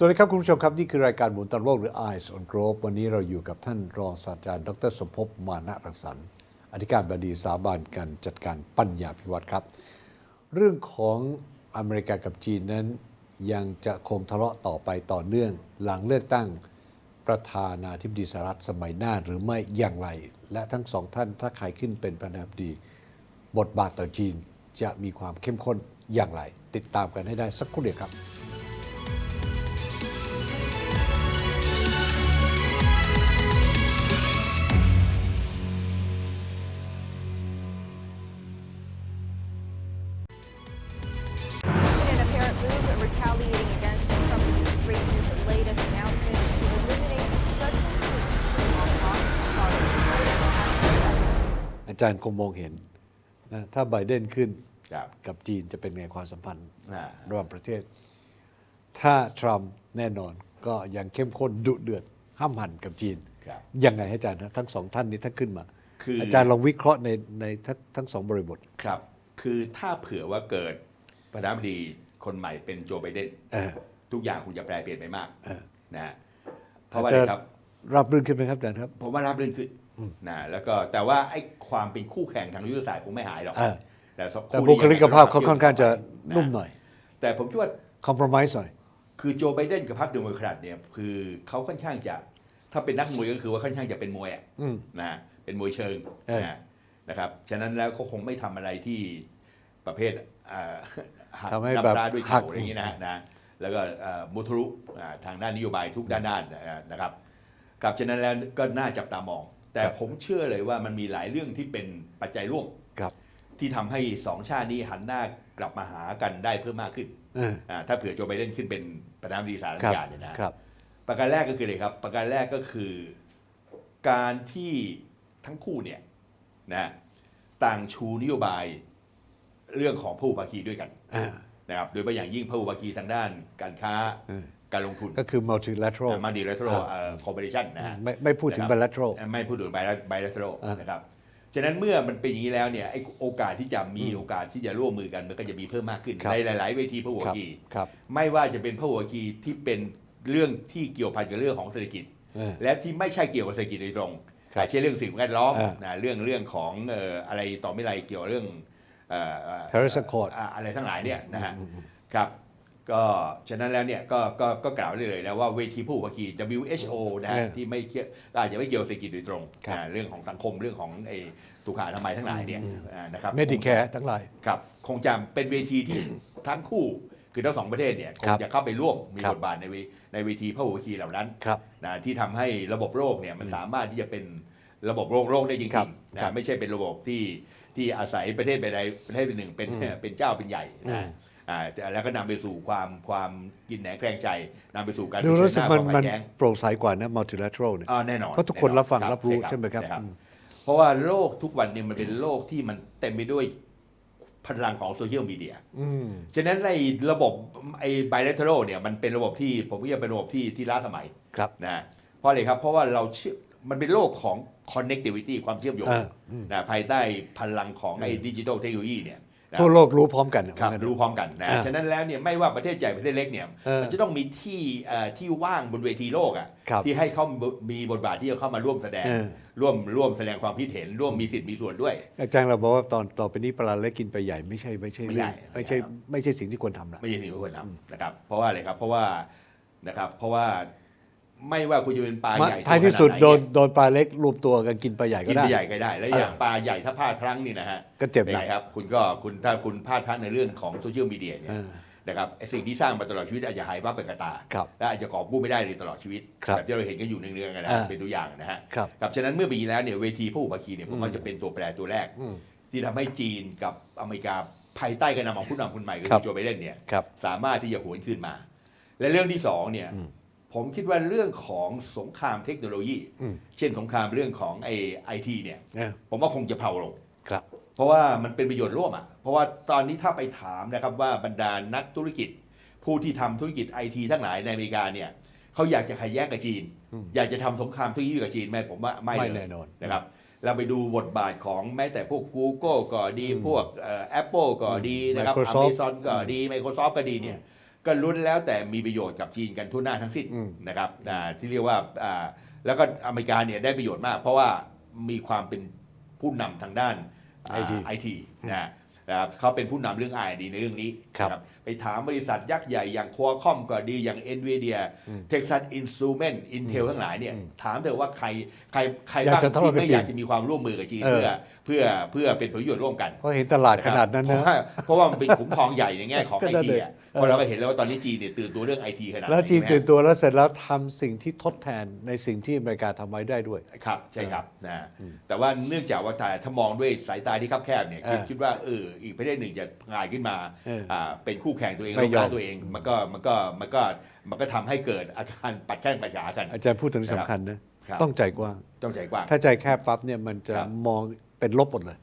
สวัสดีครับคุณผู้ชมครับ นี่คือรายการหมุนตะโลกหรือ Eyes on Globe วันนี้เราอยู่กับท่านรองศาสตราจารย์ ดรสมภพมานะรังสรรค์อธิการบดีสถาบันการจัดการปัญญาพิวัตรครับ เรื่องของอเมริกากับจีนนั้น ยังจะคงทะเลาะต่อไปต่อเนื่อง หลังเลือกตั้งประธานาธิบดีสหรัฐสมัยหน้าหรือไม่อย่างไร และทั้งสองท่านถ้าใครขึ้นเป็นประธานาธิบดี บทบาทต่อจีนจะมีความเข้มข้นอย่างไร ติดตามกันให้ได้สักครู่เดียวครับ จารย์คงมองเห็นนะถ้าไบเดนขึ้นครับกับจีนจะเป็นไงความสัมพันธ์อ่าระหว่างประเทศ ถ้าทรัมป์แน่นอนก็ยังเข้มข้นดุเดือดห้ามหันกับจีน ครับ ยังไงให้อาจารย์นะทั้งสองท่านนี้ถ้าขึ้นมา คือออาจารย์ลองวิเคราะห์ในในทั้งทั้งสองบริบท ครับ คือถ้าเผื่อว่าเกิดประธานาธิบดีคนใหม่เป็นโจไบเดนเออ ทุกอย่างคงจะแปลเปลี่ยนไปมากเออนะฮะเพราะว่าจะอะไรครับ รับรื่นขึ้นไหมครับอาจารย์ครับ ผมว่ารับเรื่องขึ้นนะแล้วก็แต่ว่าไอ้ ความเป็นคู่แข่งทางยุทธศาสตร์คงไม่หายหรอก เออแต่สัแต่คู่บุนี้คลิกภาพเขาค่อนข้างจะนุ่มหน่อยแต่ผมคิดว่า คอม p r o m i s e หน่อย คือโจไบเดนกับพรรคเดโมแครตเนี่ยคือเขาค่อนข้างจะถ้าเป็นนักมวยก็คือว่าค่อนข้างจะเป็นมวยอะอืมนะเป็นมวยเชิงเออ นะนะครับฉะนั้นแล้วเขาคงไม่ทำอะไรที่ประเภทอ่าหักทำให้น้ำแบบปลาด้วยหัเข่ากอะไรอย่างนี้นะนะแล้วก็เอ่อมุทะลุอ่าทางด้านนโยบายทุกด้านด้านนะครับกับฉะนั้นแล้วก็น่าจับตามอง แต่ครับผมเชื่อเลยว่ามันมีหลายเรื่องที่เป็นปัจจัยร่วมครับ ที่ทำให้สองชาตินี้หันหน้ากลับมาหากันได้เพิ่มมากขึ้นเอออ่าถ้าเผื่อโจไบเดนขึ้นเป็นประธานาธิบดีสหรัฐอคเมรับริกาเนี่ยนะ ครับ ประการแรกก็คืออะไรครับ ประการแรกก็คือการที่ทั้งคู่เนี่ยนะต่างชูนโยบายเรื่องของผู้ภาคีด้วยกันอ่า นะครับโดยเฉพาะอย่างยิ่งผู้ภาคีทางด้านการค้าเออ การลงทุนก็คือ multilateral มาดีเลทรอ่าคอร์ปอเรชันนะฮะไม่ไม่พูดถึงนะครับ bilateral ไม่พูดถึงไบไบเลทรอ่านนะครับฉะนั้นเมื่อมันเป็นอย่างนี้แล้วเนี่ยไอ้โอกาสที่จะมีโอกาสที่จะร่วมมือกันมันก็จะมีเพิ่มมากขึ้นครับในหลาย ๆ เวทีพหุครับคีครับไม่ว่าจะเป็นพหุคีที่เป็นเรื่องที่เกี่ยวพันกับเรื่องของเศรษฐกิจเออและที่ไม่ใช่เกี่ยวกับเศรษฐกิจโดยตรงครับเช่นเรื่องสิ่งแวดล้อมอ่านะเรื่องเรื่องของเอ่ออะไรต่อไม่ไรเกี่ยวกับเรื่องเอ่อเอ่อ Paris Accord อ่าอะไรทั้งหลายเนี่ยนะฮะครับ ก็ฉะนั้นแล้วเนี่ยก็ก็ก็กล่าวได้เลยนะว่าเวทีผู้ภาคี WHO นะฮะเออที่ไม่เกี่ยวอาจจะไม่เกี่ยวกับเศรษฐกิจโดยตรงครับอ่าเรื่องของสังคมเรื่องของไอ้สุขอนามัยทั้งหลายเนี่ยอ่านะครับ Medicare ทั้งหลาย ครับคงจะเป็นเวทีที่ ทั้งคู่คือทั้งสองประเทศเนี่ยคคงรับจะเข้าไปร่วมมีครับบทบาทในเวในเวทีพหุภาคีเหล่านั้นครับนะที่ทำให้ระบบโลกเนี่ยมันสามารถที่จะเป็นระบบโลกโลกได้จริงครับๆครันะบไม่ใช่เป็นระบบที่ที่อาศัยประเทศใดประเทศหนึ่งเป็นอืมเป็นเจ้าเป็นใหญ่อืนะม อ่าแล้วก็นำไปสู่ความความกินแหนงแคลงใจนำไปสู่การดูรู้สึกมันเผชิญหามันความขัดแย้งโปร่งใสกว่านะ multilateral เนี่ย อ่าแน่นอนเพราะทุกคนแอรับฟังครับรู้ใช่ไหมครับใช่อืม เพราะว่าโลกทุกวันเนี่ยมันเป็นโลกที่มันเต็มไปด้วยพลังของโซเชียลมีเดีย อืม ฉะนั้นในระบบไอ้ไบเลเทอรัลเนี่ยมันเป็นระบบที่ผมว่าเป็นระบบที่ที่ล้าสมัยครับ นะเพราะอะไรครับ เพราะว่าเราเชื่อมันเป็นโลกของ connectivity ความเชื่อมโยงอ่าอืม นะภายใต้พลังของไอ้ดิจิทัลเทคโนโลยีเนี่ยนะ ทั่วโลกรู้พร้อมกันครับว่างั้นรู้พร้อมกันนะอ่าฉะนั้นแล้วเนี่ยไม่ว่าประเทศใหญ่ประเทศเล็กเนี่ยเออมันจะต้องมีที่เอ่อที่ว่างบนเวทีโลกอะครับที่ให้เขามีบทบาทที่จะเข้ามาร่วมแสดงเออร่วมร่วมแสดงความคิดเห็นร่วมมีสิทธิ์มีส่วนด้วย อาจารย์เราบอกว่าตอนต่อไปนี้ปลาเล็กกินไปใหญ่ไม่ใช่ไม่ใช่ไม่เรื่ใช่องไม่ใช่ไม่ใช่ครับไม่ใช่สิ่งที่ควรทำนะไม่ใช่สิ่งที่ควรทำนะครับเพราะว่าอะไรครับเพราะว่านะครับเพราะว่า ไม่ว่าคุณจะเป็นปลามาใหญ่ท้ายที่สุดขนาไหโดนเยโดนปลาเล็กรวมตัวกันกินปลาใหญ่ก็กินได้ปลาใหญ่ก็ได้ แล้วเออออย่างปลาใหญ่ถ้าพลาดพลั้งนี่นะฮะก็เจ็บหนักป็นไงครับ คุณก็คุณถ้าคุณพลาดพลั้งในเรื่องของโซเชียลมีเดียเนี่ยเออนะครับไอ้สิ่งที่สร้างมาตลอดชีวิตอาจจะหายวับไปกับตาครับและอาจจะกอบกู้ไม่ได้เลยตลอดชีวิตครับแบบที่เราเห็นกันอยู่เนืองๆกันนะอ่าเป็นตัวอย่างนะฮะครับครับฉะนั้นเมื่อปีแล้วเนี่ยเวทีผู้อุปคีเนี่ยผมว่าจะเป็นตัวแปรตัวแรกอืมที่ทำให้จีนกับอเมริกาภายใต้การนำของผู้นำคนใหม่คือครับโจไบเดนเนี่ยครับสามารถที่จะหวนขึ้นมา และเรื่องที่สองเนี่ยอืม ผมคิดว่าเรื่องของสงครามเทคโนโลยีอืมเช่นสงครามเรื่องของไอไอทีเนี่ยเออผมว่าคงจะเผาลงครับ เพราะว่ามันเป็นประโยชน์ร่วมอะเพราะว่าตอนนี้ถ้าไปถามนะครับว่าบรรดานักธุรกิจ ผู้ที่ทำธุรกิจไอทีทั้งหลายในอเมริกาเนี่ยเขาอยากจะขัดแย้งกับจีนอืมอยากจะทำสงครามเทคโนโลยีกับจีนไหมผมว่าไม่ไม่เลยแน่นอนนะครับเราไปดูบทบาทของแม้แต่พวก Google ก็ดีพวกแอปเปิลก็ดีนะครับ Microsoft Amazon ก็ดี Microsoft ก็ดีเนี่ย ก็ล้วนแล้วแต่มีประโยชน์กับจีนกันทั่วหน้าทั้งสิ้นอืม นะครับอ่าที่เรียกว่าอ่าแล้วก็อเมริกาเนี่ยได้ประโยชน์มาก เพราะว่ามีความเป็นผู้นำทางด้าน IT ไอทีนะนะครับเขาเป็นผู้นำเรื่อง R&D ในเรื่องนี้ครับ นะไปถามบริษัทยักษ์ใหญ่อย่าง Qualcomm ก็ดีอย่าง Nvidia Texas Instruments Intel ทั้งหลายเนี่ยถามเถอะว่าใครใครใครอยากบ้างจะทะเลาะที่กับไม่จีนอยากจะมีความร่วมมือกับจีนเออ เพื่อเพื่อเพื่อเป็นผลประโยชน์ร่วมกัน เพราะเห็นตลาดขนาดนั้นเพนะราะว่าเพราะว่ามันเป็นขุมทองใหญ่ในแง่ของก็ไอนั่นทีเลยอะ เออเพราะเราก็เห็นแล้วว่าตอนนี้จีนเนี่ยตื่นตัวเรื่องไอทีขนาดไหนแล้วจีนใช่ไหมตื่นตัวแล้วเสร็จแล้วทำสิ่งที่ทดแทนในสิ่งที่อเมริกาทำไว้ได้ด้วย ครับใช่ครับนะแต่ว่าเนื่องจากว่าแต่ถ้ามองด้วยสายตาที่คับแคบเนี่ยเออคิดว่าเอออีกประเทศหนึ่งจะงายขึ้นมาเอออ่าเป็นคู่แข่งตัวเองไม่ลบยอล้ามงตัวเองมันก็มันก็มันก็มันก็ทำให้เกิดอาการปัดแข้งปัดขากัน อาจารย์พูดถึงสำคัญนะครับ ต้องใจกว้าง ต้องใจกว้าง ถ้าใจแคบปั๊บเนี่ยมันจะครับ มองเป็นลบหมดเลย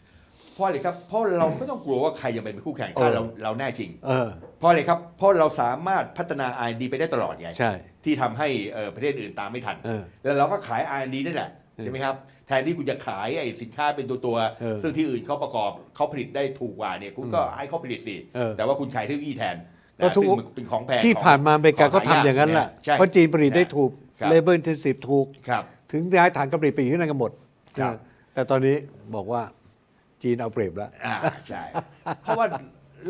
เพราะอะไรครับเพราะเราไม่ต้องกลัวว่าใครจะเป็นคู่แข่งถ้าเออเราเราแน่จริง เออ เพราะอะไรครับเพราะเราสามารถพัฒนา R&D ไปได้ตลอดไงใช่ ที่ทำให้เอ่อประเทศอื่นตามไม่ทัน เออแล้วเราก็ขาย R&D นี่แหละใช่ไหมครับแทนที่คุณจะขายไอ้สินค้าเป็นตัวตัวเออซึ่งที่อื่นเขาประกอบเขาผลิตได้ถูกกว่าเนี่ยคุณก็ให้เขาผลิตดิเออแต่ว่าคุณขายเทคโนโลยีแทนก็นะทุก ซึ่งมันเป็นของแพงที่ของผ่านมาอเมริกาก็ขทำอย่างนั้นแหละใช่ เพราะจีนผลิตได้ถูกครับ เลเบอร์ intensive ถูก ครับ ถึงย้ายฐานการผลิตไปอยู่ที่นั่นกันหมดครับนะแต่ตอนนี้บอกว่า จีนเอาเปรียบแล้ว อ่าใช่ เพราะว่า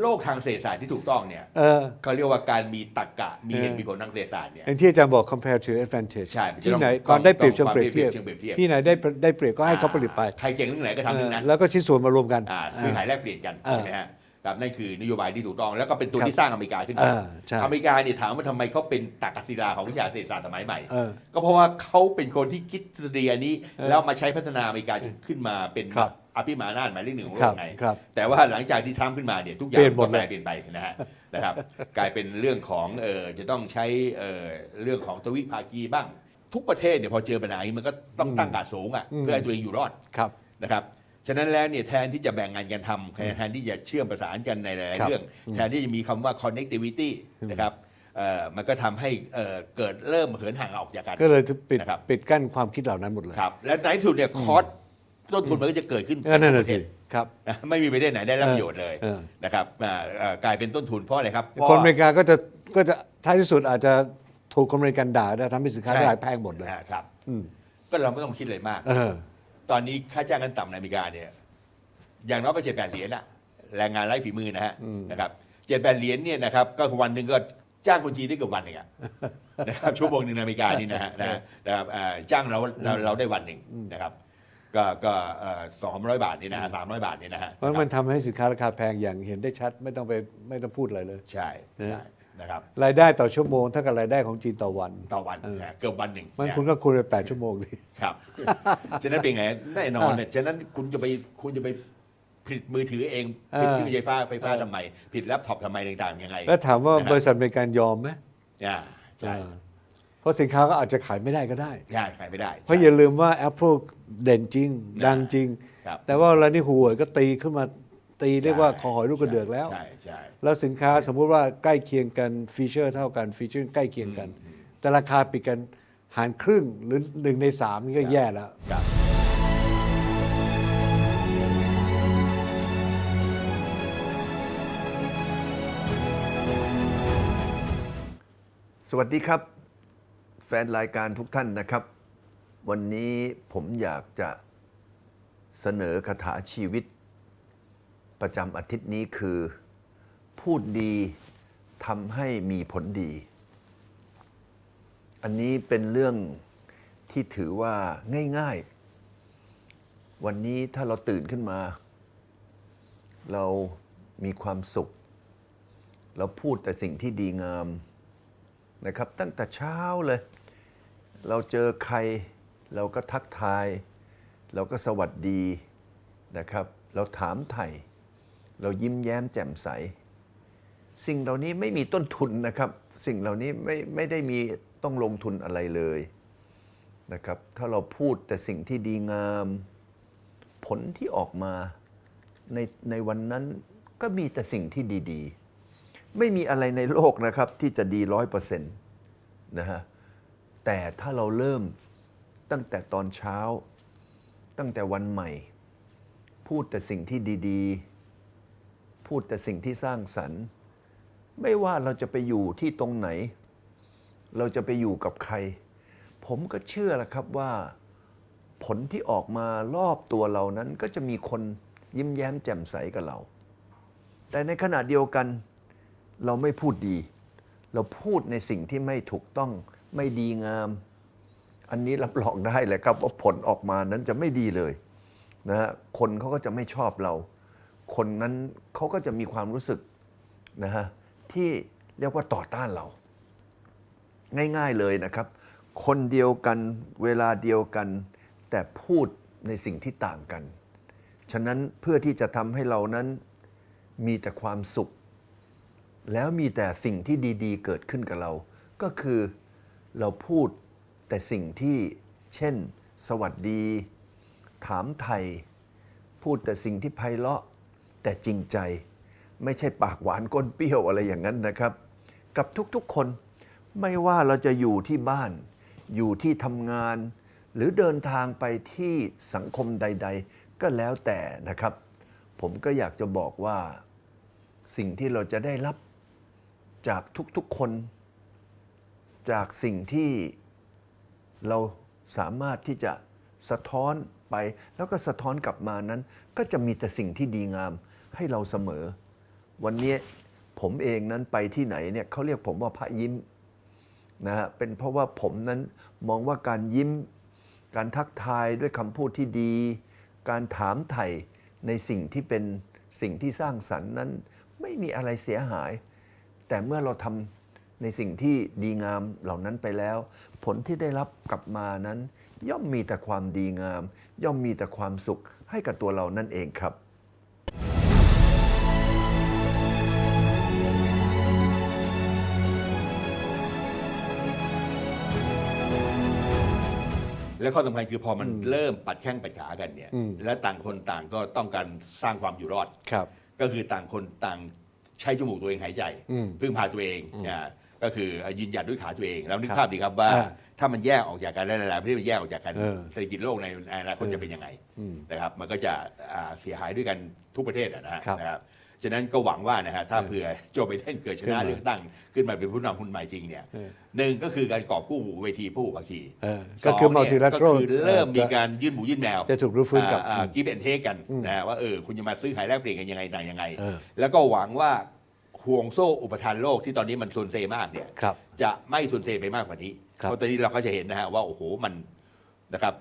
โลกทางเศรษฐศาสตร์ที่ถูกต้องเนี่ยเออ เขาเรียกว่าการมีตรรกะมีเหตุเออมีผลทางเศรษฐศาสตร์เนี่ย อย่างที่อาจารย์บอก compare to advantage ใช่มันจะที่ต้องไหนต้องก่อนได้เปรียบต้องเชิงเปรียบเทียบเชิงเปรียบเทียบ ที่ไหนได้ได้เปรียบก็ให้เขาผลิตไปใครเก่งเรื่องไหนก็ทำเรื่องนั้นเออแล้วก็ชิ้นส่วนมารวมกัน อ่าซื้อขายแลกเปลี่ยนกันเออใช่ไหมฮะ ครับนั่นคือนโยบายที่ถูกต้อง แล้วก็เป็นตัวครับที่สร้างอเมริกาขึ้นเอมาอใช่อเมริกาเนี่ยถามว่าทำไมเขาเป็นตักกศิลาของวิชาเศรษฐศาสตร์สมัยใหม่เออก็เพราะว่าเขาเป็นคนที่คิดทฤษฎีอันนี้เออแล้วมาใช้พัฒนาอเมริกาจนขึ้นมาเป็นครับอภิมหาอำนาจหมายเลขหนึ่งของคโลรับกไงครับแต่ว่าหลังจากที่ทรัมป์ขึ้นมาเนี่ยทุกอย่างเปลี่ยนหมดก็แปเลลยเปลี่ยนไปนะฮะนะครับ กลายเป็นเรื่องของเออจะต้องใช้เออเรื่องของทวิภาคีบ้าง ทุกประเทศเนี่ยพอเจอปัญหาอย่างนี้มันก็ต้องตั้งการดสูงอะอืมเพื่อให้ตัวเองอยู่รอดครับนะครับ ฉะนั้นแล้วเนี่ยแทนที่จะแบ่งงานกันทำแทนที่จะเชื่อมประสานกันในหลายครัๆบเรื่อง แทนที่จะมีคำว่า connectivity นะครับเอ่อมันก็ทำให้เอ่อเกิดเริ่มเหินห่างออกจากกัน ก็เลยปิดนะครับปิดกั้นความคิดเหล่านั้นหมดเลยครับ และในที่สุดเนี่ยคอสต้นทุนมันก็จะเกิดขึ้นก็นั่นน่ะทุกปรสิเทศครับนะไม่มีประเทศไหนได้รับประโยชน์เลยเออนะครับอ่าเอ่อกลายเป็นต้นทุนเพราะอะไรครับเพราะคนอเมริกาก็จะก็จะท้ายที่สุดอาจจะถูกคนอเมริกันด่าได้ทำให้สินค้าใช่ได้แพงหมดเลยอ่าครับอืมก็เราไม่ต้องคิดอะไรมากเออ ตอนนี้ค่าจ้างกันต่ำในอเมริกาเนี่ยอย่างน้อยก็เจ็ดแปดเหรียญอะแรงงานไร้ฝีมือนะฮะอืม นะครับเจ็ดแปดเหรียญเนี่ยนะครับก็คือวันหนึ่งก็จ้างคนจีนได้เกือบวันหนึ่งอะ นะครับชั่วโมงหนึ่งในอเมริกานี่นะฮะนะฮะนะครับอ่าจ้างเราเราเราได้วันหนึ่งนะครับ ก็ก็สองร้อยบาทนี่นะฮะสามร้อยบาทนี่นะฮะเพราะมันทำให้สินค้าราคาแพงอย่างเห็นได้ชัดไม่ต้องไปไม่ต้องพูดอะไรเลย ใช่นะใช่ นะครับรายได้ต่อชั่วโมงเท่ากับรายได้ของจีนต่อวัน ต่อวันเออนะเกือบวันหนึ่งมันนะคุณก็คูณไปแปดชั่วโมงดิครับฉะนั้นเป็นไงแน่นอนเนี่ยฉะนั้นคุณจะไปคุณจะไปผลิตมือถือเองผลิตเออเครื่องใช้ไฟฟ้าไฟฟ้าเออทำไมผลิตแล็ปท็อปทำไมต่างๆยังไง แล้วถามว่านะครับบริษัทอเมริกันยอมไหมอ่าใช่อ่าเพราะสินค้าก็อาจจะขายไม่ได้ก็ได้ใช่ขายไม่ได้ เพราะอย่าลืมว่า Apple เด่นจริง ดังจริงครับแต่ว่าเวลานี้หัวก็ตีขึ้นมา ตีเรียกว่าคอหอยลูกกระเดือกแล้ว ใช่ใช่แล้วสินค้าสมมุติว่าใกล้เคียงกันฟีเจอร์เท่ากันฟีเจอร์ใกล้เคียงกัน แต่ราคาปิดกันหารครึ่งหรือหนึ่งในสามนี่ก็แย่แล้ว ครับสวัสดีครับ แฟนรายการทุกท่านนะครับ วันนี้ผมอยากจะเสนอคาถาชีวิต ประจำอาทิตย์นี้คือ พูดดีทำให้มีผลดี อันนี้เป็นเรื่องที่ถือว่าง่ายๆ วันนี้ถ้าเราตื่นขึ้นมา เรามีความสุข เราพูดแต่สิ่งที่ดีงามนะครับ ตั้งแต่เช้าเลย เราเจอใครเราก็ทักทาย เราก็สวัสดีนะครับ เราถามไถ่ เรายิ้มแย้มแจ่มใส สิ่งเหล่านี้ไม่มีต้นทุนนะครับ สิ่งเหล่านี้ไม่ไม่ได้มีต้องลงทุนอะไรเลยนะครับ ถ้าเราพูดแต่สิ่งที่ดีงาม ผลที่ออกมาในในวันนั้นก็มีแต่สิ่งที่ดีๆ ไม่มีอะไรในโลกนะครับที่จะดีร้อยเปอร์เซ็นต์นะฮะแต่ถ้าเราเริ่มตั้งแต่ตอนเช้า ตั้งแต่วันใหม่ พูดแต่สิ่งที่ดี ๆ พูดแต่สิ่งที่สร้างสรรค์ ไม่ว่าเราจะไปอยู่ที่ตรงไหน เราจะไปอยู่กับใคร ผมก็เชื่อละครับว่า ผลที่ออกมารอบตัวเรานั้นก็จะมีคนยิ้มแย้มแจ่มใสกับเรา แต่ในขณะเดียวกันเราไม่พูดดี เราพูดในสิ่งที่ไม่ถูกต้องไม่ดีงาม อันนี้รับรองได้เลยครับว่าผลออกมานั้นจะไม่ดีเลยนะฮะคนเขาก็จะไม่ชอบเรา คนนั้นเขาก็จะมีความรู้สึกนะฮะที่เรียกว่าต่อต้านเรา ง่ายๆเลยนะครับ คนเดียวกันเวลาเดียวกัน แต่พูดในสิ่งที่ต่างกัน ฉะนั้นเพื่อที่จะทำให้เรานั้นมีแต่ความสุข แล้วมีแต่สิ่งที่ดีๆ เกิดขึ้นกับเรา ก็คือเราพูดแต่สิ่งที่เช่น สวัสดี ถามไทย พูดแต่สิ่งที่ไพเราะ แต่จริงใจไม่ใช่ปากหวานก้นเปรี้ยวอะไรอย่างนั้นนะครับ กับทุกๆคนไม่ว่าเราจะอยู่ที่บ้าน อยู่ที่ทำงาน หรือเดินทางไปที่สังคมใด ๆ ก็แล้วแต่นะครับ ผมก็อยากจะบอกว่าสิ่งที่เราจะได้รับจากทุกๆคน จากสิ่งที่เราสามารถที่จะสะท้อนไป แล้วก็สะท้อนกลับมานั้น ก็จะมีแต่สิ่งที่ดีงาม ให้เราเสมอ วันนี้ผมเองนั้นไปที่ไหนเนี่ยเขาเรียกผมว่าพระยิ้มนะฮะเป็นเพราะว่าผมนั้นมองว่าการยิ้ม การทักทายด้วยคำพูดที่ดี การถามไถ่ในสิ่งที่เป็นสิ่งที่สร้างสรรค์นั้น ไม่มีอะไรเสียหาย แต่เมื่อเราทำในสิ่งที่ดีงามเหล่านั้นไปแล้ว ผลที่ได้รับกลับมานั้น ย่อมมีแต่ความดีงาม ย่อมมีแต่ความสุขให้กับตัวเรานั่นเองครับ และข้อสำคัญคือพอมันเริ่มปัดแข้งปัดขากันเนี่ย อืม และต่างคนต่างก็ต้องการสร้างความอยู่รอด ครับ ก็คือต่างคนต่างใช้จมูกตัวเองหายใจ อืมพึ่งพาตัวเองอ่าก็คือยืนหยัดด้วยขาตัวเอง แล้วนึกภาพดีครับว่า อ่าถ้ามันแยกออกจากกันหลายๆประเทศมันแยกออกจากกันเออเศรษฐกิจโลกในอนาคตจะเป็นยังไงอืมนะครับ มันก็จะอ่าเสียหายด้วยกันทุกประเทศอะนะฮะครับ นะครับ ฉะนั้นก็หวังว่านะฮะถ้าเออเผื่อโจไบเดนเกิดชขึ้นนะมาเลือกตั้ง ขึ้นมาเป็นผู้นำคนใหม่จริงเนี่ยเออหนึ่งก็คือการกอบกู้เวทีผู้ภาคีเออก็คือสงเนี่ย multilateral ก็คือเริ่มมีจะการยื่นหมูยื่นแมว จะถูกรื้อฟื้นกลับกิฟต์แอนเทคกันนะฮะว่าเออคุณจะมาซื้อขายแลกเปลี่ยนกันยังไงต่างยังไงเออแล้วก็หวังว่าห่วงโซ่อุปทานโลกที่ตอนนี้มันโซนเซมากเนี่ยครับจะไม่โซนเซไปมากกว่านี้ครับเพราะตอนนี้เราก็จะเห็นนะฮะว่าโอ้โหมันนะครับ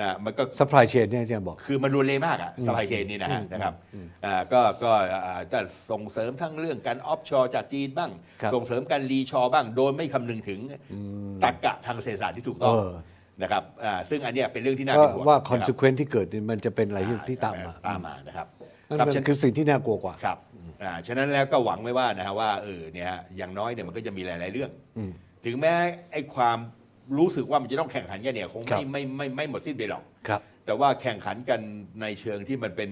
นะมันก็ supply chain เนี่ยอาจารย์บอก คือมันรุนแรงมากอะสปายเชนนี่นะฮะนะครับอ่าก็ก็อ่าจะส่งเสริมทั้งเรื่องการออฟชอร์จากจีนบ้าง ครับ ส่งเสริมการรีชอร์บ้าง โดยไม่คำนึงถึงตรรกะทางเศรษฐศาสตร์ที่ถูกต้องเออนะครับอ่าซึ่งอันเนี้ยเป็นเรื่องที่น่าว่าเป็นห่วงว่านะครับ consequence ที่เกิดเนี่ยมันจะเป็นอะไรที่ที่ตามมาตามมานะครับนั่นครับ มันฉะคือสิ่งที่น่ากลัวกว่า ครับ อ่า ฉะนั้นแล้วก็หวังไว้ว่านะฮะว่าเออเนี่ยฮะอย่างน้อยเนี่ยมันก็จะมีหลาย ๆ เรื่องอืมถึงแม้ไอ้ความ รู้สึกว่ามันจะต้องแข่งขันกันเนี่ยคงครัไม่บไม่ไม่ไม่หมดสิ้นไปหรอก ครับ แต่ว่าแข่งขันกันในเชิงที่มันเป็น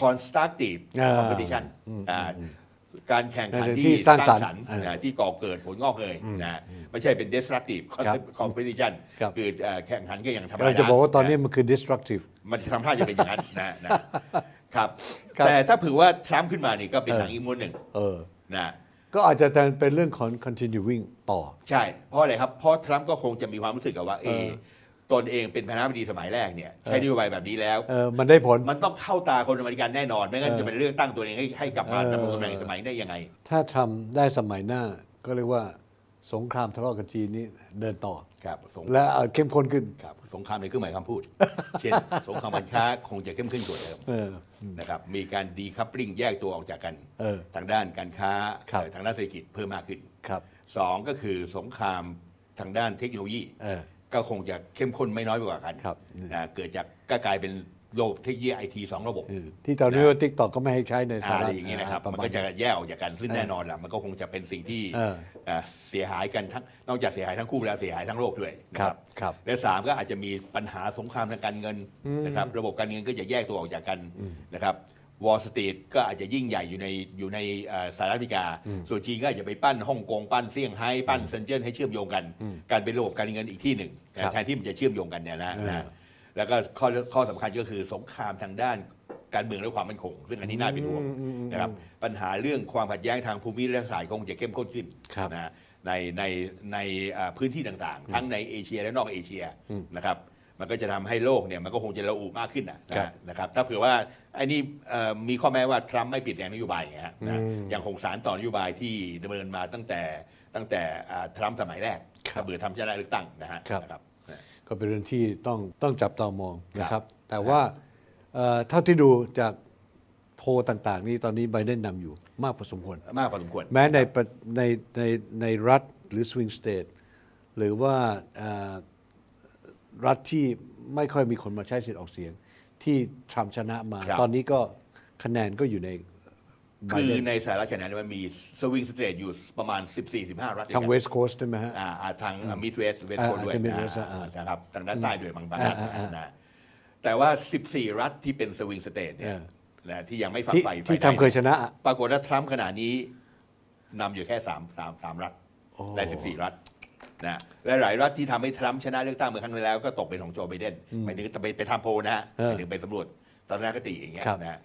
constructive อ่า competition อ่าการแข่งขันในที่ที่สร้างสรรค์ค์เออนะที่ก่อเกิดผลงอกเงยนะไม่ใช่เป็น destructive ครับ competition ครับ คือเอ่อแข่งขันกันอย่างธรรมเราดาจะบอกว่าตอนนี้ะ มันคือ destructive มันทำท่าจะเป็นอย่างนั้นนะนะครับ ครับ แต่ถ้าเผื่อว่าทรัมป์ขึ้นมานี่ก็เป็นเออหนังอีกม้วนหนึ่งเออ นะ ก็อาจจะเป็นเรื่องของ continuing ต่อ ใช่ เพราะอะไรครับ เพราะทรัมป์ก็คงจะมีความรู้สึกกับว่าเอเออ ตนเองเป็นประธานาธิบดีสมัยแรกเนี่ยใช้นโยบายแบบนี้แล้ว เออมันได้ผล มันต้องเข้าตาคนอเมริกันแน่นอน ไม่งั้นเออจะเป็นเลือกตั้งตัวเองให้ให้กลับมาเออดำรงตำแหน่งสมัยได้ยังไง ถ้าทำได้สมัยหน้าก็เรียกว่า สงครามทะเลาะกับจีนนี่เดินต่อ ครับสงและเอ่อเข้มข้นขึ้น ครับสงครามในเครื่องหมายคำพูด เช่น สงครามการค้าคงจะเข้มขึ้นกว่าเดิมเออ นะครับมีการดีคัพปริงแยกตัวออกจากกันเออทางด้านการค้าครับ เอ่อทางด้านเศรษฐกิจเพิ่มมากขึ้นครับ สองก็คือสงครามทางด้านเทคโนโลยี เออ ก็คงจะเข้มข้นไม่น้อยไปกว่ากันครับ นะเกิดจากก็กลายเป็น โลกเทคโนโลยีไอทีสองระบบเออที่ตอนนี้ว่าทิกตอกก็ไม่ให้ใช้ในสหอะไรรัฐอย่างนี้นะครับ ปมันมาณก็จะแยกออกจากกันซึ่งเออแน่นอนแหละมันก็คงจะเป็นสิ่งที่เออเอ่อเสียหายกันทั้งนอกจากเสียหายทั้งคู่แล้วเสียหายทั้งโลกด้วยนะคครัรับบครับ และสามก็อาจจะมีปัญหาสงครามทางการเงินนะครับระบบการเงินก็จะแยกตัวออกจากกันนะครับวอลสตรีทก็อาจจะยิ่งใหญ่อยู่ในอยู่ในเอ่อสหรัฐอเมริกา ส่วนจีนก็อาจจะไปปั้นฮ่องกงปั้นเซี่ยงไฮ้ปั้นเซินเจิ้นให้เชื่อมโยงกัน การเป็นระบบการเงินอีกที่หนึ่งครับแทนที่มันจะเชื่อมโยงกันเนี่ยนะเออ นะ แล้วก็ข้อข้อสำคัญก็คือสงครามทางด้านการเมืองและความมั่นคง ซึ่งอันนี้น่าเป็นห่วงนะครับปัญหาเรื่องความขัดแย้งทางภูมิรัฐศาสตร์คงจะเข้มข้นขึ้นครับนะในในในเอ่อพื้นที่ต่างๆ ทั้งในเอเชียและนอกเอเชียนะครับมันก็จะทำให้โลกเนี่ยมันก็คงจะระอุมากขึ้นนะนะครับนะครับถ้าเผื่อว่าไอ้นี่เอ่อมีข้อแม้ว่าทรัมป์ไม่เปลี่ยนแปลงนโยบายอย่างเงี้ยนะยังคงสารต่อนโยบายที่ดำเนินมาตั้งแต่ตั้งแต่อ่าทรัมป์สมัยแรกครับถ้าเบื่อทำชนะเลือกตั้งนะฮะครับนะครับ ก็เป็นเรื่องที่ต้องต้องจับตามองนะคครัรับบแต่ว่าเอ่อเท่าที่ดูจากโพลต่าง ๆ นี่ตอนนี้ไบเดนนำอยู่มากพอสมควร มากพอสมควร แม้ในประในในในรัฐหรือสวิงสเตทหรือว่าเอ่อรัฐที่ไม่ค่อยมีคนมาใช้สิทธิ์ออกเสียง ที่ทรัมป์ชนะมาครับตอนนี้ก็คะแนนก็อยู่ในไบ คือเดนในสหรัฐแคนาดามันมีสวิงสเตทอยู่ประมาณ 14-15 รัฐด้วยทางกันเวสต์โคสต์ใช่ไหมฮะอ่าอ่าทางมิดเวสเวสต์โคอ่าด้วยทางนะ Midwest อ่าอ่านะครับทางด้านใต้ด้วยบางบางอ่ารัฐอ่าอ่านะแต่ว่า 14 รัฐที่เป็นสวิงสเตทเนี่ยเออนะที่ยังไม่ฝักที่ใฝ่ที่ฝ่ทำเคยชนะอะปรากฏว่าทรัมป์ขณะนี้นำอยู่แค่3 3 3รัฐโอ้ใน14 รัฐนะและหลายรัฐที่ทำให้ทรัมป์ชนะเลือกตั้งเมื่อครั้งที่แล้วก็ตกเป็นของโจไบเดนหมายถึงไปไปทำโพลนะฮะเออหมายถึงไปสำรวจทัศนคติอย่างเงี้ยครับนะฮะ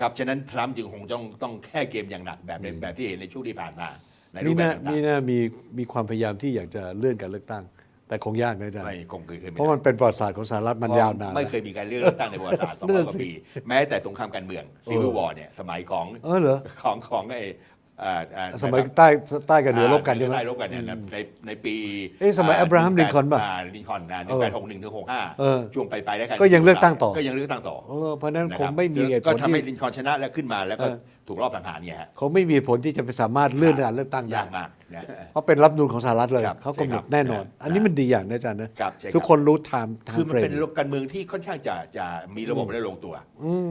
ครับฉะนั้นทรัมป์จึงคงต้องต้องแค่เกมอย่างหนักแบบในแบบที่เห็นในช่วงที่ผ่านมาในรูนี่ปแบบน่าต่างนี่น่ามีมีความพยายามที่อยากจะเลื่อนการเลือกตั้ง แต่คงยากนะอาจารๆย์ไม่คงเคยเคยเพราะมันเป็นประวัติศาสตร์ของสหรัฐมันยาวนาน ไม่เคยมีการเลือกตั้งในประวัติศาสตร์สองนั่ร้อนยน่ะกว่าสิปีแม้แต่สงครามการเมืองซีวิววอร์เนี่ยสมัยของ เออเหรอ ของของไอ้อ่าอ่า สมัยใต้ใต้กับเหนือรบกันใช่ไหมใต้รบกันเนี่ยนะในในปีเอ๊ะสมัย Abraham Lincoln ป่ะลินคอล์นนะหนึ่งแปดหกหนึ่งถึงหกห้าเออช่วงไปไปแล้วกันก็ยังเลือกตั้งต่อก็ยังเลือกตั้งต่อเออเพราะฉะนั้นนะครังบไม่มีเหตุผก็ลทำให้ที่ลินคอล์นชนะแล้วขึ้นมาแล้วก็เออถูกรอบสังหารเนี่ยฮะคงไม่มีผลที่จะไปสามารถเลื่อนการเลือกตั้งได้ยากมากนะ เพราะเป็นรับนูนของสหรัฐเลยครับเขากำหนดใช่ครับแน่นอนครับอันนี้มันดีอย่างนะอาจารย์นะครับใช่ครับทุกคนรู้ไทม์ไทคือม์มัเฟนรเป็มนการเมืองที่ค่อนข้างจะจะมีระบบและลงตัว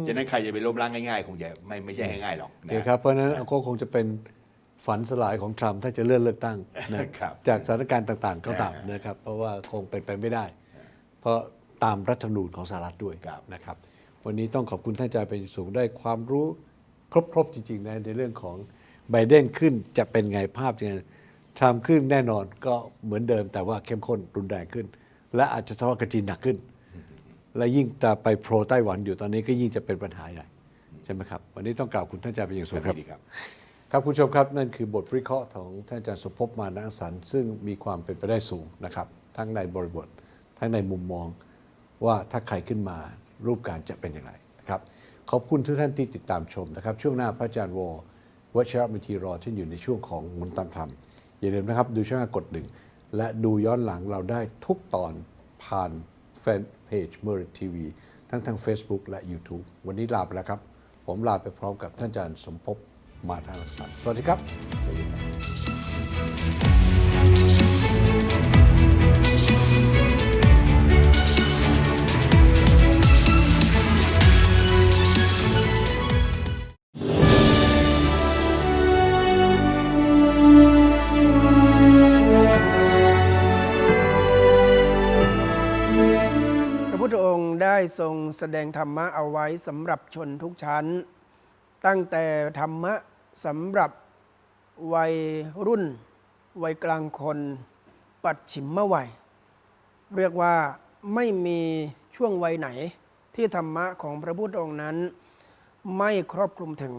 ฉะนั้นใครจะไปล้มล้างง่ายๆ คงจะไม่ไม่ใช่ง่ายๆหรอกนะเดี๋ยวครับเพราะฉะนั้นก็คงจะเป็นฝันสลายของทรัมป์ถ้าจะเลื่อนเลือกตั้งนะครับจากสถานการณ์ต่างๆก็ตามอ่านนะครับ เพราะว่าคงเป็นไปไม่ได้ เพราะตามรัฐธรรมนูญของสหรัฐด้วยครับนะครับ วันนี้ต้องขอบคุณท่านอาจารย์เป็นอย่างสูงได้ความรู้ครบๆจริงๆนะในเรื่องของ ไบเดนขึ้นจะเป็นไงภาพยังไงทรัมป์ขึ้นแน่นอนก็เหมือนเดิมแต่ว่าเข้มข้นรุนแรงขึ้น และอาจจะทะเลาะกับจีนหนักขึ้น และยิ่งจะไปโปรไต้หวันอยู่ตอนนี้ก็ยิ่งจะเป็นปัญหาใหญ่ใช่ไหมครับ วันนี้ต้องกล่าวคุณท่านอาจารย์เป็นอย่างสูงครับดีครับครับคุณผู้ชมครับนั่นคือบทวิเคราะห์ของท่านอาจารย์สมภพมานังสรรค์ซึ่งมีความเป็นไปได้สูงนะครับ ทั้งในบริบท ทั้งในมุมมองว่าถ้าใครขึ้นมารูปการจะเป็นอย่างไรนะครับขอบคุณทุกท่านที่ติดตามชมนะครับ ช่วงหน้าพระอาจารย์วอ วัชรมิธีรอเช่นอยู่ในช่วงของมุนตามธรรม อย่าลืมนะครับ ดูช่องกดหนึ่ง และดูย้อนหลังเราได้ทุกตอนผ่านแฟนเพจเมอร์ทีวีทั้งทาง Facebook และ YouTube วันนี้ลาไปแล้วครับ ผมลาไปพร้อมกับท่านอาจารย์สมภพมาทางรักษาสวัสดีครับ แสดงธรรมะเอาไว้สำหรับชนทุกชั้น ตั้งแต่ธรรมะสำหรับวัยรุ่น วัยกลางคน ปัดฉิมมวัย เรียกว่าไม่มีช่วงวัยไหน ที่ธรรมะของพระพุทธองค์นั้น ไม่ครอบคลุมถึง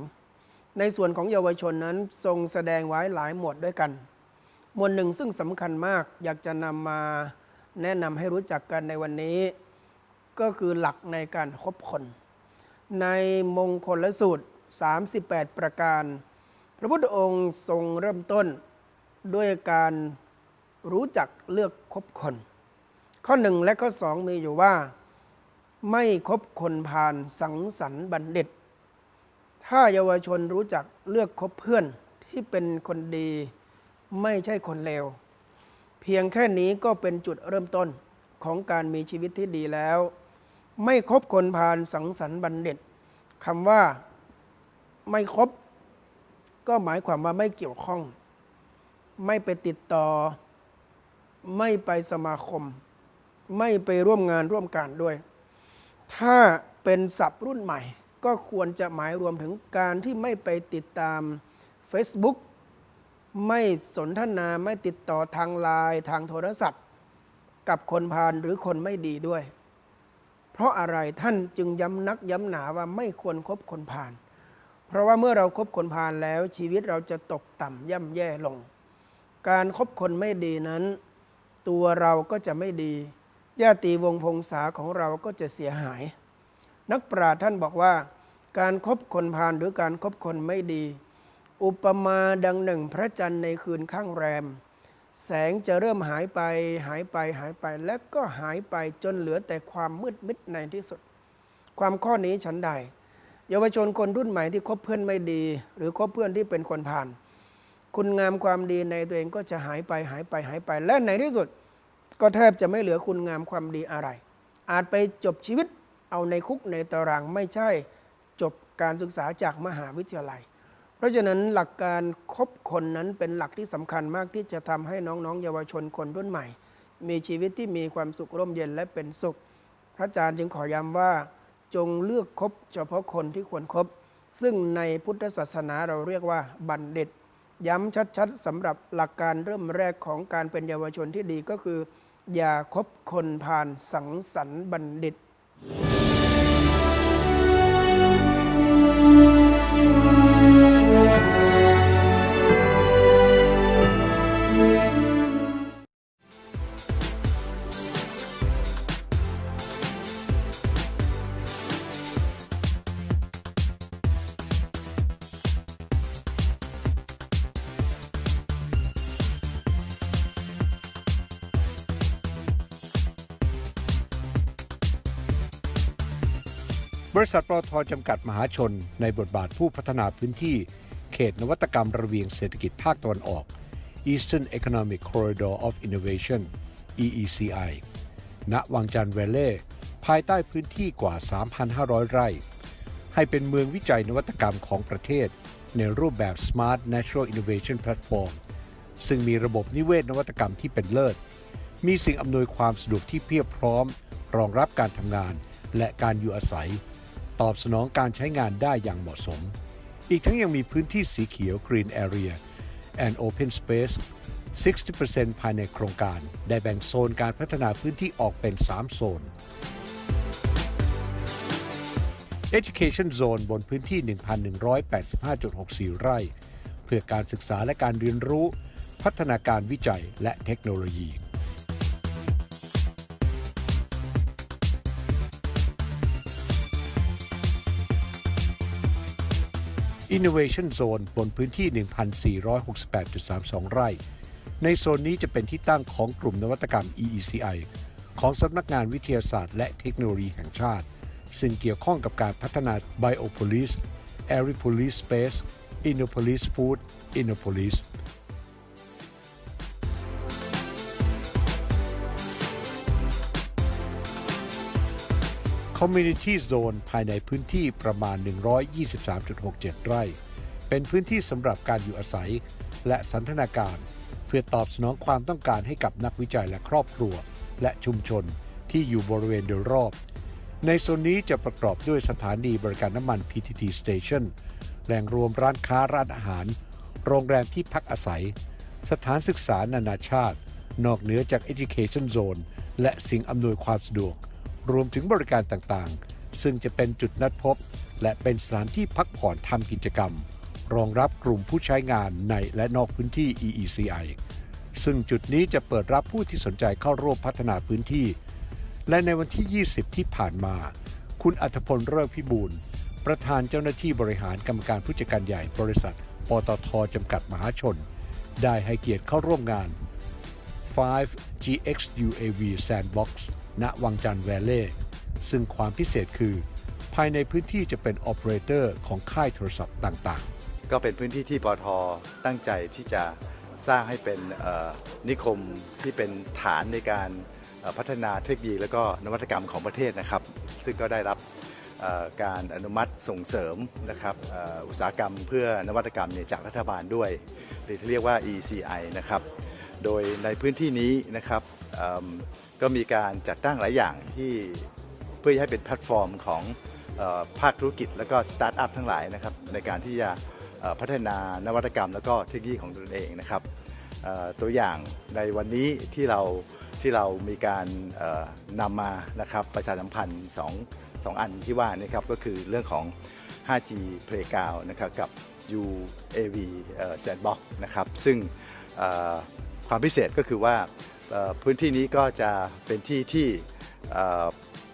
ในส่วนของเยาวชนนั้นทรงแสดงไว้หลายหมวดด้วยกัน หมวดหนึ่งซึ่งสำคัญมากอยากจะนำมาแนะนำให้รู้จักกันในวันนี้ ก็คือหลักในการคบคน ในมงคลและสูตร 38 ประการ พระพุทธองค์ทรงเริ่มต้นด้วยการรู้จักเลือกคบคน ข้อหนึ่งและข้อสองมีอยู่ว่า ไม่คบคนพาลสังสรรค์บัณฑิต ถ้าเยาวชนรู้จักเลือกคบเพื่อนที่เป็นคนดี ไม่ใช่คนเลวเพียงแค่นี้ก็เป็นจุดเริ่มต้นของการมีชีวิตที่ดีแล้ว ไม่คบคนพาลสังสรรค์บัณฑิตคำว่าไม่คบ ก็หมายความว่าไม่เกี่ยวข้อง ไม่ไปติดต่อ ไม่ไปสมาคม ไม่ไปร่วมงานร่วมการด้วย ถ้าเป็นศัพท์รุ่นใหม่ ก็ควรจะหมายรวมถึงการที่ไม่ไปติดตาม Facebook ไม่สนทนาไม่ติดต่อทางไลน์ทางโทรศัพท์ กับคนพาลหรือคนไม่ดีด้วย เพราะอะไรท่านจึงย้ำนักย้ำหนาว่าไม่ควรครบคนพาลเพราะว่าเมื่อเราครบคนพาลแล้วชีวิตเราจะตกต่ำย่ำแย่ลง การครบคนไม่ดีนั้น ตัวเราก็จะไม่ดีญาติวงพงษาของเราก็จะเสียหาย นักปราชญ์ท่านบอกว่า การครบคนพาลหรือการครบคนไม่ดี อุปมาดังหนึ่งพระจันทร์ในคืนข้างแรม แสงจะเริ่มหายไปหายไปหายไปและก็หายไปจนเหลือแต่ความมืดมิดในที่สุด ความข้อนี้ฉันใด เยาวชนคนรุ่นใหม่ที่คบเพื่อนไม่ดี หรือคบเพื่อนที่เป็นคนผ่าน คุณงามความดีในตัวเองก็จะหายไปหายไปหายไป และในที่สุด ก็แทบจะไม่เหลือคุณงามความดีอะไร อาจไปจบชีวิตเอาในคุกในตารางไม่ใช่ จบการศึกษาจากมหาวิทยาลัย ราะฉะนั้นหลักการคบคนนั้นเป็นหลักที่สำคัญมากที่จะทำให้น้องๆ เยาวชนคนรุ่นใหม่ มีชีวิตที่มีความสุขร่มเย็นและเป็นสุข พระอาจารย์จึงขอย้ำว่า จงเลือกคบเฉพาะคนที่ควรครบซึ่งในพุทธศาสนาเราเรียกว่าบัณฑิต ย้ำชัดๆสำหรับหลักการเริ่มแรกของการเป็นเยาวชนที่ดีก็คือ อย่าคบคนพาลสังสรรค์บัณฑิต ริษัทปตทจำกัดมหาชน ในบทบาทผู้พัฒนาพื้นที่ เขตนวัตกรรมระเวียงเศรษฐกิจภาคตะวันออก Eastern Economic Corridor of Innovation EECI ณ วังจันทร์แวลเล่ ภายใต้พื้นที่กว่า 3,500 ไร่ ให้เป็นเมืองวิจัยนวัตกรรมของประเทศ ในรูปแบบ Smart Natural Innovation Platform ซึ่งมีระบบนิเวศนวัตกรรมที่เป็นเลิศ มีสิ่งอำนวยความสะดวกที่เพียบพร้อม รองรับการทำงานและการอยู่อาศัย ตอบสนองการใช้งานได้อย่างเหมาะสม อีกทั้งยังมีพื้นที่สีเขียว Green Area and Open Space 60%ภายในโครงการ ได้แบ่งโซนการพัฒนาพื้นที่ออกเป็น 3 โซน Education Zone บนพื้นที่ 1,185.64 ไร่ เพื่อการศึกษาและการเรียนรู้ พัฒนาการวิจัยและเทคโนโลยี Innovation Zone บนพื้นที่ 1,468.32 ไร่ ในโซนนี้จะเป็นที่ตั้งของกลุ่มนวัตกรรม EECI ของสำนักงานวิทยาศาสตร์และเทคโนโลยีแห่งชาติ ซึ่งเกี่ยวข้องกับการพัฒนา Biopolis, Aeropolis Space, Innopolis Food, Innopolis Community Zone ภายในพื้นที่ประมาณ 123.67 ไร่ เป็นพื้นที่สำหรับการอยู่อาศัย และสันทนาการ เพื่อตอบสนองความต้องการให้กับนักวิจัยและครอบครัว และชุมชนที่อยู่บริเวณโดยรอบ ในโซนนี้จะประกอบด้วยสถานีบริการน้ำมัน PTT Station แหล่งรวมร้านค้าร้านอาหาร โรงแรมที่พักอาศัย สถานศึกษานานาชาติ นอกเหนือจาก Education Zone และสิ่งอำนวยความสะดวก รวมถึงบริการต่างๆ ซึ่งจะเป็นจุดนัดพบ และเป็นสถานที่พักผ่อนทำกิจกรรม รองรับกลุ่มผู้ใช้งานในและนอกพื้นที่ EECI ซึ่งจุดนี้จะเปิดรับผู้ที่สนใจเข้าร่วมพัฒนาพื้นที่ และในวันที่ 20 ที่ผ่านมา คุณอัธพลเริกพิบูลประธานเจ้าหน้าที่บริหารกรรมการผู้จัดการใหญ่บริษัท ปตทจำกัดมหาชน ได้ให้เกียรติเข้าร่วมงาน 5 GX UAV Sandbox ณวังจันทร์แวลเล่ซึ่งความพิเศษคือ ภายในพื้นที่จะเป็น o p e r a t o r ของค่ายโทรศัพท์ต่างๆ ก็เป็นพื้นที่ที่ปอทตั้งใจที่จะสร้างให้เป็นนิคมที่เป็นฐานในการพัฒนาเทคโนโลยีและก็นวัตกรรมของประเทศนะครับ ซึ่งก็ได้รับการอนุมัติส่งเสริมนะครับอุตสาหกรรมเพื่อนวัตกรรมเนี่ยจากรัฐบาลด้วย หรือที่เรียกว่า ECI นะครับ โดยในพื้นที่นี้นะครับ ก็มีการจัดตั้งหลายอย่างที่เพื่อให้เป็นแพลตฟอร์มของออภาคธุรกิจและก็สตาร์ทอัพทั้งหลายนะครับในการที่จะพัฒนานวัตกรรม แล้วก็เทคโนโลยีของตนเองนะครับตัวอย่างในวันนี้ที่เราที่เรามีการนำมานะครับประชาสัมพันธ์สองสองอันที่ว่านะครับก็คือเรื่องของ 5G Playground นะครับกับ UAV เอ่อ Sandbox นะครับซึ่งความพิเศษก็คือว่า พื้นที่นี้ก็จะเป็นที่ที่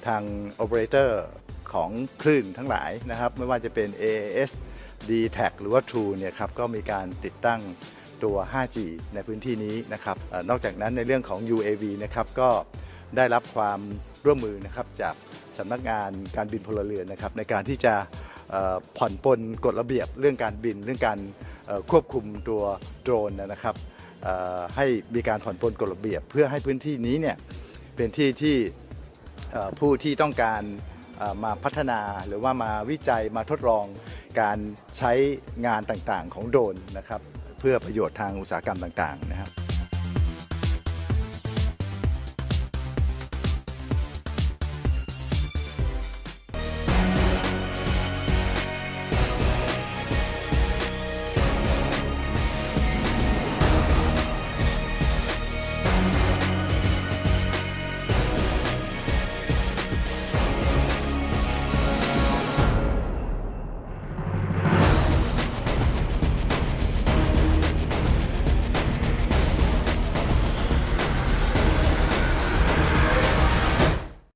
ทางโอเปอเรเตอร์ของคลื่นทั้งหลายนะครับ ไม่ว่าจะเป็น AAS d t a c หรือว่า True เนี่ยครับก็มีการติดตั้งตัว 5G ในพื้นที่นี้นะครับอนอกจากนั้นในเรื่องของ UAV นะครับก็ได้รับความร่วมมือนะครับจากสำนักงานการบินพลเรือนนะครับในการที่จะผ่อนปลนกฎระเบียบเรื่องการบินเรื่องการควบคุมตัวโดรนนะครับ ให้มีการผ่อนปลนกฎระเบียบ เพื่อให้พื้นที่นี้เนี่ยเป็นที่ที่ผู้ที่ต้องการมาพัฒนาหรือว่ามาวิจัยมาทดลองการใช้งานต่างๆของโดรนนะครับเพื่อประโยชน์ทางอุตสาหกรรมต่างๆนะครับ